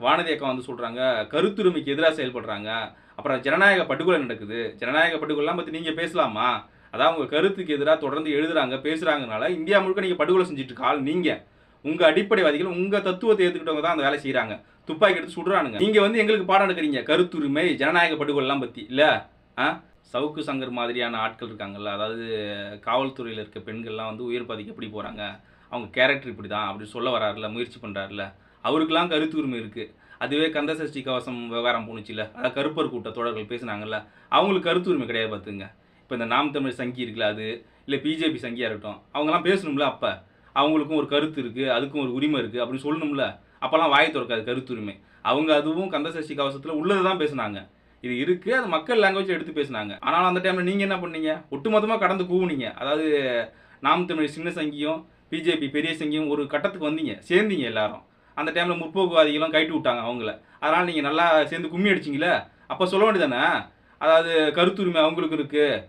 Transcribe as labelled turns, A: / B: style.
A: வானதி அக்கா வந்து சொல்கிறாங்க கருத்துரிமைக்கு எதிராக செயல்படுறாங்க. அப்புறம் ஜனநாயக படுகொலை நடக்குது. ஜனநாயக படுகொலாம் பற்றி நீங்கள் பேசலாமா? அதான் உங்கள் கருத்துக்கு எதிராக தொடர்ந்து எழுதுறாங்க பேசுகிறாங்கனால இந்தியா முழுக்க நீங்கள் படுகொலை செஞ்சுட்டு கால் ஆள் நீங்கள் உங்கள் அடிப்படைவாதிகள் உங்கள் தத்துவத்தை ஏற்றுக்கிட்டவங்க தான் அந்த வேலை செய்கிறாங்க துப்பாக்கி எடுத்து சுடுறானுங்க. நீங்கள் வந்து எங்களுக்கு பாடம் எடுக்கிறீங்க கருத்துரிமை ஜனநாயக படுகொலாம் பற்றி இல்லை? ஆ? சவுக்கு சங்கர் மாதிரியான ஆட்கள் இருக்காங்கல்ல அதாவது காவல்துறையில் இருக்க பெண்கள்லாம் வந்து உயிர் பாதிக்க எப்படி போகிறாங்க அவங்க கேரக்டர் இப்படி தான் அப்படி சொல்ல வராருல முயற்சி பண்ணுறாருல அவருக்கெல்லாம் கருத்து உரிமை இருக்குது அதுவே கந்த சஷ்டி கவசம் விவகாரம் போணுச்சுல அதாவது கருப்பர் கூட்ட தொடர்கள் பேசுனாங்கல்ல அவங்களுக்கு கருத்து உரிமை கிடையாது பார்த்துங்க இப்போ இந்த நாம் தமிழ் சங்கி இருக்குல்ல அது இல்லை பிஜேபி சங்கியாக இருக்கட்டும் அவங்கெல்லாம் பேசணும்ல அப்போ. அவங்களுக்கும் ஒரு கருத்து இருக்குது அதுக்கும் ஒரு உரிமை இருக்குது அப்படின்னு சொல்லணும்ல. அப்போல்லாம் வாய் திறக்காது கருத்துரிமை அவங்க அதுவும் கந்த சஷ்டி கவசத்தில் உள்ளது தான் பேசுனாங்க. இது இருக்குது அது மக்கள் லாங்குவேஜ் எடுத்து பேசுனாங்க. ஆனால் அந்த டைமில் நீங்கள் என்ன பண்ணீங்க? ஒட்டுமொத்தமாக கடந்து கூவுனீங்க. அதாவது நாம் தமிழ் சின்ன சங்கியும் பிஜேபி பெரிய சங்கியும் ஒரு கட்டத்துக்கு வந்தீங்க சேர்ந்தீங்க எல்லாரும். அந்த டைமில் முற்போக்குவாதிகளும் கைட்டு விட்டாங்க அவங்கள. அதனால் நீங்கள் நல்லா சேர்ந்து கும்மி அடிச்சிங்களே அப்போ சொல்ல வேண்டியதானே அதாவது கருத்துரிமை அவங்களுக்கு இருக்குது